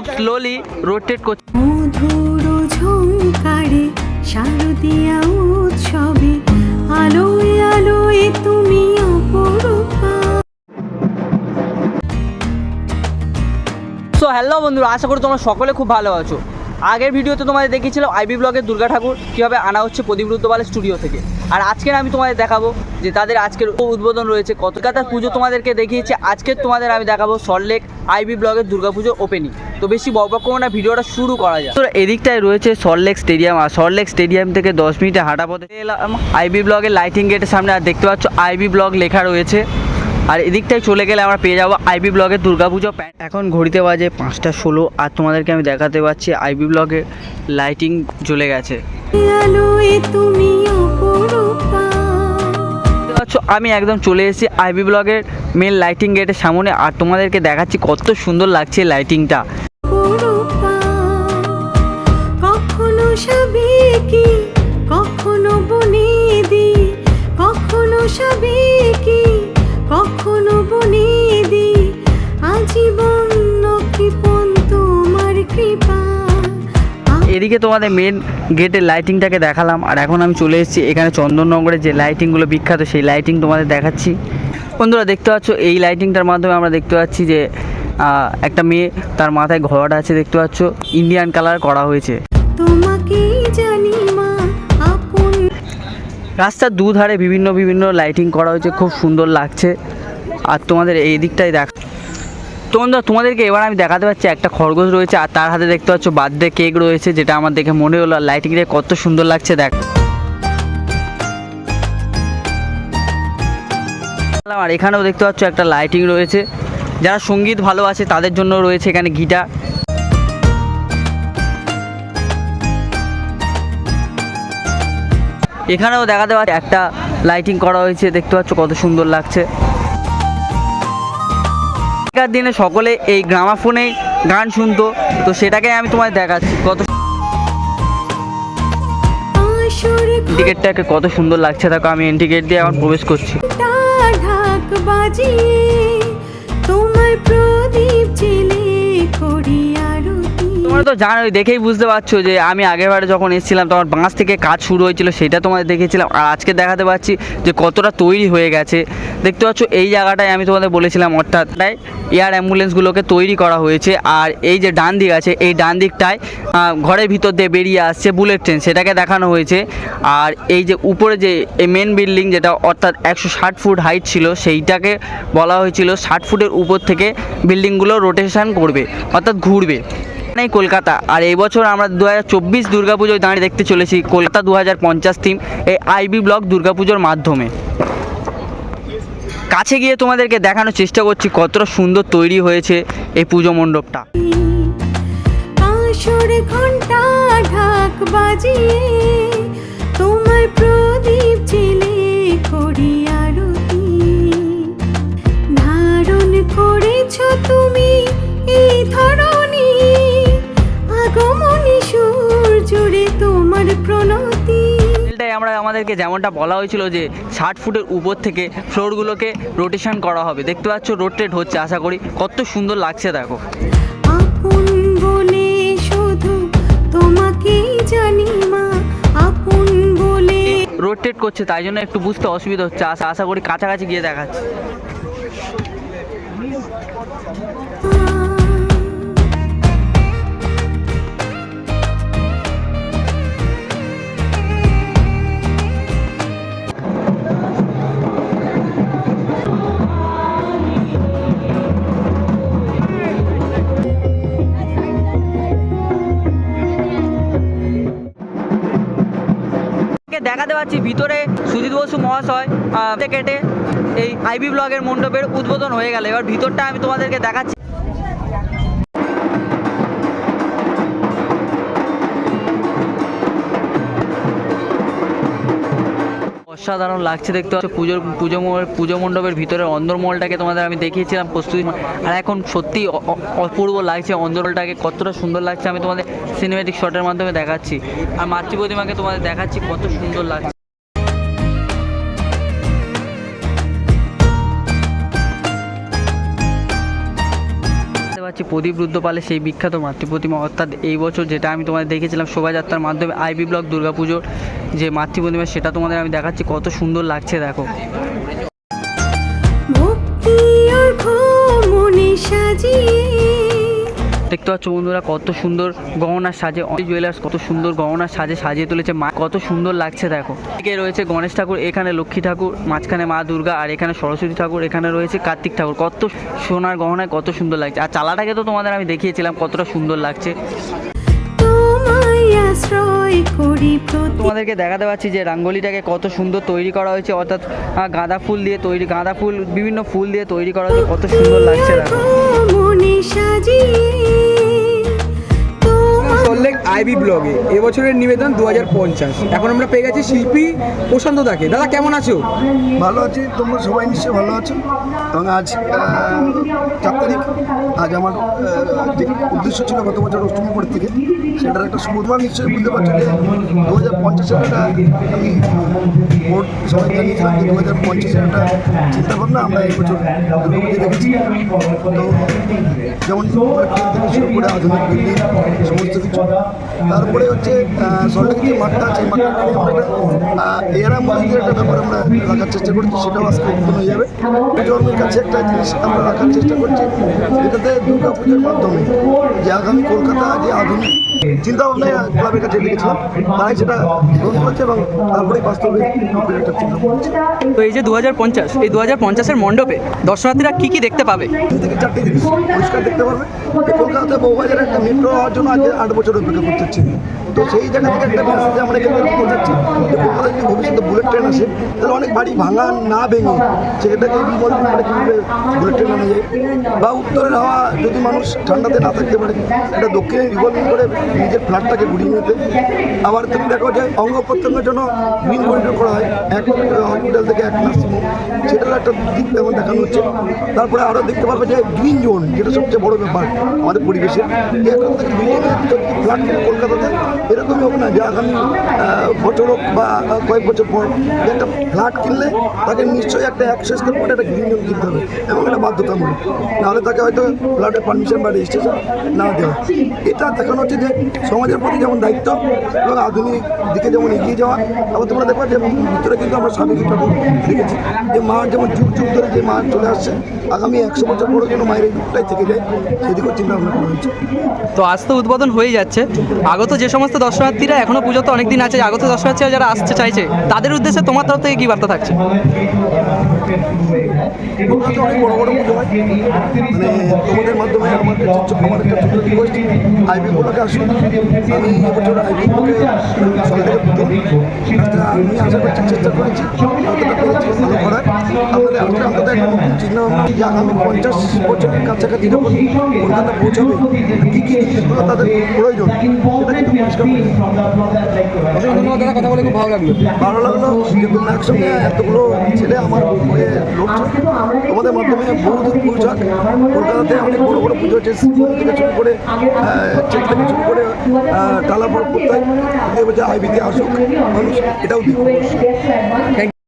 খুব slowly rotate করছে মধুর শারদিয়া উৎসবে আলোয় আলোয় তুমি অপরূপা। সো হ্যালো বন্ধুরা আশা করি তোমরা সকলে খুব ভালো আছো। আগের ভিডিওতে তোমাদের দেখিয়েছিলাম আইবি ব্লগের দুর্গা ঠাকুর কীভাবে আনা হচ্ছে প্রদীপ পালের স্টুডিও থেকে। আর আজকের আমি তোমাদের দেখাবো যে তাদের আজকের উদ্বোধন রয়েছে কলকাতার পুজো তোমাদেরকে দেখিয়েছি। আজকের তোমাদের আমি দেখাবো সল্টলেক আইবি ব্লগের দুর্গাপুজো ওপেনিং তো বেশি বকবক করব না ভিডিওটা শুরু করা যায় তো এদিকটায় রয়েছে সল্টলেক স্টেডিয়াম আর সল্টলেক স্টেডিয়াম থেকে দশ মিনিটে হাঁটা পথে এলাম। আইবি ব্লগের লাইটিং গেটের সামনে আর দেখতে পাচ্ছ আইবি ব্লগ লেখা রয়েছে। আর এদিকটায় চলে গেলে আমরা পেয়ে যাব আইবি ব্লগের দুর্গাপুজো প্যান্ট এখন ঘড়িতে বাজে পাঁচটা ষোলো আর তোমাদেরকে আমি দেখাতে পাচ্ছি আইবি ব্লগে লাইটিং জ্বলে গেছে। আমি একদম চলে এসেছি আইবি ব্লগের মেন লাইটিং গেটের সামনে আর তোমাদেরকে দেখাচ্ছি কত সুন্দর লাগছে লাইটিংটা কখনো সাবেকি কখনো বনেদি কখনো সাবেকি কখনো বনেদি আজীবন কৃপণ তোমার কৃপা। এদিকে তোমাদের মেন গেটের লাইটিংটাকে দেখালাম, আর এখন আমি চলে এসেছি এখানে চন্দননগরের যে লাইটিংগুলো বিখ্যাত, সেই লাইটিং তোমাদের দেখাচ্ছি। বন্ধুরা, দেখতে পাচ্ছ, এই লাইটিংটার মাধ্যমে আমরা দেখতে পাচ্ছি যে একটা মেয়ে তার মাথায় ঘোড়াটা আছে, দেখতে পাচ্ছ। ইন্ডিয়ান কালার করা হয়েছে। রাস্তার দুধারে বিভিন্ন বিভিন্ন লাইটিং করা হয়েছে, খুব সুন্দর লাগছে। আর তোমাদের এই দিকটাই দেখ তো বন্ধুরা তোমাদেরকে এবার আমি দেখাতে পাচ্ছি একটা খরগোশ রয়েছে, আর তার হাতে দেখতে পাচ্ছ বার্থডে কেক রয়েছে, যেটা আমার দেখে মনে হলো লাইটিংটা কত সুন্দর লাগছে, দেখ। আর এখানেও দেখতে পাচ্ছ একটা লাইটিং রয়েছে। যারা সংগীত ভালো আছে তাদের জন্য রয়েছে এখানে গিটার। এখানেও দেখাতে পাচ্ছি, একটা লাইটিং করা হয়েছে, দেখতে পাচ্ছ কত সুন্দর লাগছে। আগেকার দিনে সকলে এই গ্রামাফোনেই গান শুনতো, তো সেটাকে আমি তোমায় দেখাচ্ছি, কত টিকিটটাকে কত সুন্দর লাগছে, দেখো আমি টিকিট দিয়ে এখন প্রবেশ করছি। প্রদীপ তোমরা তো জানোই, দেখেই বুঝতে পারছ যে আমি আগেরবারে যখন এসেছিলাম, তখন বাঁশ থেকে কাজ শুরু হয়েছিল, সেটা তোমাদের দেখেছিলাম। আর আজকে দেখাতে পাচ্ছি যে কতটা তৈরি হয়ে গেছে। দেখতে পাচ্ছ, এই জায়গাটায় আমি তোমাদের বলেছিলাম, অর্থাৎ তাই এয়ার অ্যাম্বুলেন্সগুলোকে তৈরি করা হয়েছে। আর এই যে ডান দিক আছে, এই ডান দিকটায় ঘরের ভিতর দিয়ে বেরিয়ে আসছে বুলেট ট্রেন, সেটাকে দেখানো হয়েছে। আর এই যে উপরে যে মেন বিল্ডিং যেটা, অর্থাৎ একশো ষাট ফুট হাইট ছিল, সেইটাকে বলা হয়েছিল ষাট ফুটের উপর থেকে বিল্ডিংগুলো রোটেশন করবে, অর্থাৎ ঘুরবে। এই কলকাতা। আর এই বছর আমরা দু হাজার চব্বিশ দুর্গাপুজোয় দাঁড়িয়ে দেখতে চলেছি কলকাতা দু হাজার পঞ্চাশ থিম, এই আইবি ব্লক দুর্গাপুজোর মাধ্যমে। কাছে গিয়ে তোমাদেরকে দেখানোর চেষ্টা করছি কতটা সুন্দর তৈরি হয়েছে এই পুজো মণ্ডপটা। ঘণ্টা তোমার ধারণ করেছ তুমি আমাদেরকে যেমনটা বলা হয়েছিল যে ষাট ফুটের উপর থেকে ফ্লোরগুলোকে রোটেশন করা হবে। দেখতে পাচ্ছ রোটেট হচ্ছে আশা করি। কত সুন্দর লাগছে দেখো। রোটেট করছে তাই জন্য একটু বুঝতে অসুবিধা হচ্ছে। আশা আশা করি কাছাকাছি গিয়ে দেখাচ্ছে। দেখাতে পাচ্ছি ভিতরে সুজিত বসু মহাশয় কেটে এই আইবি ব্লগের মণ্ডপের উদ্বোধন হয়ে গেল। এবার ভিতরটা আমি তোমাদেরকে দেখাচ্ছি। অসাধারণ লাগছে দেখতে পাচ্ছ। পুজোর, পুজো পুজো মণ্ডপের ভিতরে অন্দরমহলটাকে তোমাদের আমি দেখিয়েছিলাম প্রস্তুতি আর এখন সত্যি অপূর্ব লাগছে অন্দরমহলটাকে, কতটা সুন্দর লাগছে আমি তোমাদের সিনেমেটিক শটের মাধ্যমে দেখাচ্ছি। আর মাতৃ প্রতিমাকে তোমাদের দেখাচ্ছি কত সুন্দর লাগছে। পাচ্ছি প্রদীপ রুদ্রপালের সেই বিখ্যাত মাতৃ প্রতিমা, অর্থাৎ এই বছর যেটা আমি তোমাদের দেখেছিলাম শোভাযাত্রার মাধ্যমে আইবি ব্লক দুর্গাপুজোর যে মাতৃ প্রতিমা সেটা তোমাদের আমি দেখাচ্ছি কত সুন্দর লাগছে দেখো। দেখতে পাচ্ছ বন্ধুরা কত সুন্দর গহনার সাজে অনেক জুয়েলার্স কত সুন্দর গহনার সাজে সাজিয়ে তুলেছে। মা কত সুন্দর লাগছে দেখো। এদিকে রয়েছে গণেশ ঠাকুর এখানে লক্ষ্মী ঠাকুর মাঝখানে মা দুর্গা আর এখানে সরস্বতী ঠাকুর এখানে রয়েছে কার্তিক ঠাকুর। কত সোনার গহনায় কত সুন্দর লাগছে। আর চালাটাকে তো তোমাদের আমি দেখিয়েছিলাম কতটা সুন্দর লাগছে। তোমাদেরকে দেখাতে পাচ্ছি যে রাঙ্গলিটাকে কত সুন্দর তৈরি করা হয়েছে অর্থাৎ গাঁদা ফুল দিয়ে তৈরি গাঁদা ফুল বিভিন্ন ফুল দিয়ে তৈরি করা হয়েছে কত সুন্দর লাগছে দেখো। সল্লেক আইবি ব্লগে এবছরের নিবেদন দু হাজার পঞ্চাশ। এখন আমরা পেয়ে গেছি শিল্পী প্রশান্ত দাকে। দাদা কেমন আছো? ভালো আছি তোমরা সবাই নিশ্চয়ই ভালো আছো? এবং আজ চার তারিখ আজ আমার উদ্দেশ্য ছিল গত বছর অষ্টমী পরের থেকে সেটার একটা সুবিধা নিশ্চয়ই বুঝতে পারছ যে দু হাজার পঞ্চাশের একটা আমি বোর্ড সবাই জানিয়েছিলাম যে দু হাজার পঞ্চাশের একটা চিন্তাভাবনা আমরা এই বছর দুর্গাপুজো দেখেছি। তো যেমন করে আধুনিক বিল্ডিং সমস্ত কিছু। তারপরে হচ্ছে সল্টেকের যে মাঠটা আছে মাঠটা এরা মন্দিরের একটা ব্যাপার আমরা রাখার চেষ্টা করছি, সেটাও আজকে উদ্বোধন হয়ে যাবে। জন্মের কাছে একটা জিনিস আমরা রাখার চেষ্টা করছি, যেটাতে দুর্গা পুজোর মাধ্যমে যে আগামী কলকাতা যে আধুনিক চিন্তা ভাবনা ক্লাবের কাছে লিখেছিলাম তারাই সেটা গ্রহণ করেছে এবং তারপরেই বাস্তবে চিন্তা করছে তো এই যে দু হাজার পঞ্চাশ এই দু হাজার পঞ্চাশের মণ্ডপে দর্শনার্থীরা কী কী দেখতে পাবে? থেকে চারটে জিনিস পরিষ্কার দেখতে পারবে। কলকাতাতে বউবাজারে একটা মেট্রো হওয়ার জন্য আজ আট বছর অপেক্ষা করতে হচ্ছে। তো সেই জায়গা থেকে একটা মেসেজ আমরা এখানে পৌঁছাচ্ছি যে কলকাতায় যদি ভবিষ্যতে বুলেট ট্রেন আসে তাহলে অনেক বাড়ি ভাঙা না ভেঙে সেটাকে রিভলভিং করে কীভাবে বুলেট ট্রেন আনা যায়। বা উত্তরের হাওয়া যদি মানুষ ঠান্ডাতে না থাকতে পারে এটা দক্ষিণে রিভলভিং করে নিজের ফ্ল্যাটটাকে ঘুরিয়ে নিতে আবার তুমি দেখো যে অঙ্গ প্রত্যঙ্গের জন্য গ্রিন করিডোর করা হয়, এক হসপিটাল থেকে এক নার্সিংহোম সেটার একটা দিক যেমন দেখানো হচ্ছে। তারপরে আরও দেখতে পারবে যে গ্রিন জোন যেটা সবচেয়ে বড় ব্যাপার আমাদের পরিবেশের। এখন থেকে বিল্ডিংয়ের ফ্ল্যাট কিনে কলকাতাতে, এরকমই হবে না। যে আগামী বছর হোক বা কয়েক বছর পর একটা ফ্ল্যাট কিনলে তাকে নিশ্চয়ই একটা স্কোয়ার ফুটে একটা গ্রিন জোন কিনতে হবে। এবং এটা বাধ্যতামূলক। নাহলে তাকে হয়তো ফ্ল্যাটের পারমিশন বা রেজিস্ট্রেশন না দেওয়া। এটা দেখানো হচ্ছে যে সমাজের প্রতি যেমন দায়িত্ব এবং আধুনিক দিকে যেমন এগিয়ে যাওয়া আবার তোমরা দেখবা যে ভিতরে কিন্তু আমরা স্বামী ঠাকুর দেখেছি। যে মা যেমন যুগ যুগ ধরে যে মা চলে আসছে আগামী একশো বছর পরে যেন মায়ের এই যুগটাই থেকে যায় সেদিকেও চিন্তা ভাবনা করা হয়েছে। তো আজ তো উদ্বোধন হয়ে যাচ্ছে। আগত যে সমস্ত দর্শনার্থীরা এখনও পুজো তো অনেক দিন আছে আগত দর্শনার্থীরা যারা আসতে চাইছে তাদের উদ্দেশ্যে তোমার তরফ থেকে কী বার্তা থাকছে? অনেক বড় বড় পুজো হয়। মানে তোমাদের মাধ্যমে আমার কাছে আমার একটা ছোটো রিকোয়েস্ট আইবি আসুন আমি এবছর আইবি গুলোকে সব থেকে আমি আশা করছি চেষ্টা করেছি পঞ্চাশ বছরের কাছাকাছি যখন কলকাতা পৌঁছাবে কী কী জিনিসগুলো তাদের প্রয়োজন কথা বলে খুব ভালো লাগল ভালো লাগল যে তোমরা একসঙ্গে এতগুলো ছেলে আমার তোমাদের মাধ্যমে বহু দূর পৌঁছাক কলকাতাতে অনেক বড় বড় পুজো হচ্ছে। থেকে করে চেক থেকে করে টালা টালা পর কোথায় আইবিতে আসুক মানুষ এটাও দিক